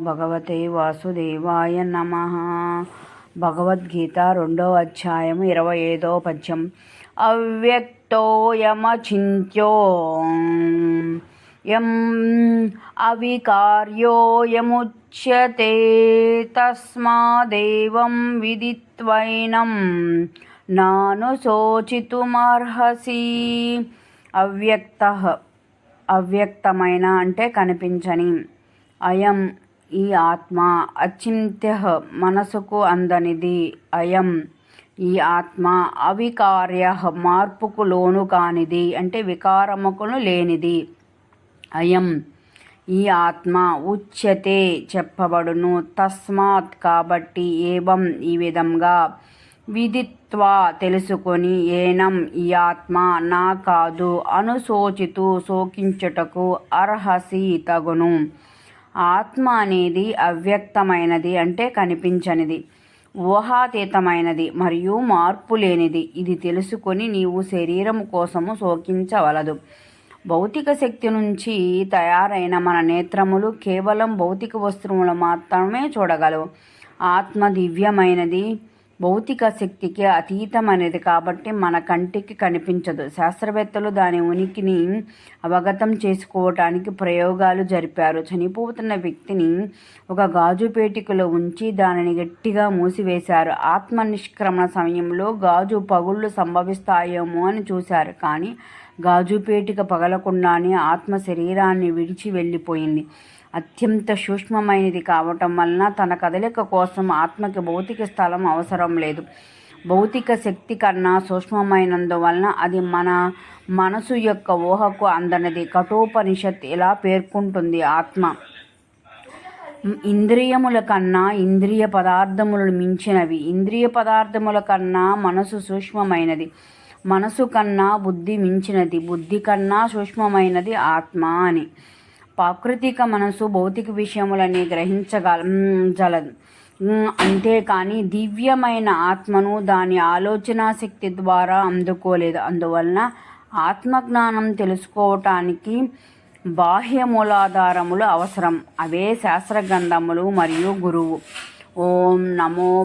భగవతే వాసుదేవాయ నమ. భగవద్గీత రెండో అధ్యాయం ఇరవై ఐదో పద్యం. అవ్యక్తోయమచింత్యో యం అవికార్యోయముచ్యతే తస్మాదేవం విదిత్వైనం నాను శోచితుమర్హసి. అవ్యక్త అవ్యక్తమైన అంటే కనిపించని. అయం ఈ ఆత్మ అచింత్య మనసుకు అందనిది అయం. ఈ ఆత్మ అవికార్య మార్పుకు లోను కానిది అంటే వికారముకును లేనిది అయం. ఈ ఆత్మ ఉచ్యతే చెప్పబడును తస్మాత్ కాబట్టి ఏవం ఈ విధంగా విదిత్వా తెలుసుకొని ఏనం ఈ ఆత్మ నా కాదు అనుశోచితూ శోకించుటకు అర్హసి తగును. ఆత్మ అనేది అవ్యక్తమైనది అంటే కనిపించనిది ఊహాతీతమైనది మరియు మార్పు లేనిది. ఇది తెలుసుకొని నీవు శరీరం కోసము శోకించవలదు. భౌతిక శక్తి నుంచి తయారైన మన నేత్రములు కేవలం భౌతిక వస్తువులు మాత్రమే చూడగలవు. ఆత్మ దివ్యమైనది భౌతిక శక్తికి అతీతమైనది కాబట్టి మన కంటికి కనిపించదు. శాస్త్రవేత్తలు దాని ఉనికిని అవగతం చేసుకోవటానికి ప్రయోగాలు జరిపారు. చనిపోతున్న వ్యక్తిని ఒక గాజు పేటికలో ఉంచి దానిని గట్టిగా మూసివేశారు. ఆత్మ నిష్క్రమణ సమయంలో గాజు పగుళ్ళు సంభవిస్తాయేమో అని చూశారు. కానీ గాజుపేటిక పగలకుండానే ఆత్మ శరీరాన్ని విడిచి వెళ్ళిపోయింది. అత్యంత సూక్ష్మమైనది కావటం వలన తన కదలిక కోసం ఆత్మకి భౌతిక స్థలం అవసరం లేదు. భౌతిక శక్తి కన్నా సూక్ష్మమైనందువలన అది మన మనసు యొక్క ఊహకు అందనిది. కఠోపనిషత్ ఇలా పేర్కొంటుంది ఆత్మ. ఇంద్రియముల కన్నా ఇంద్రియ పదార్థములను మించినవి. ఇంద్రియ పదార్థముల కన్నా మనసు సూక్ష్మమైనది. మనసు కన్నా బుద్ధి మించినది బుద్ధి కన్నా సూక్ష్మమైనది ఆత్మ అని. ప్రాకృతిక మనసు భౌతిక విషయములని గ్రహించగల జలదు. అంతేకాని దివ్యమైన ఆత్మను దాని ఆలోచన శక్తి ద్వారా అందుకోలేదు. అందువలన ఆత్మజ్ఞానం తెలుసుకోవటానికి బాహ్య మూలాధారములు అవసరం. అవే శాస్త్ర గ్రంథములు మరియు గురువు. ఓం నమో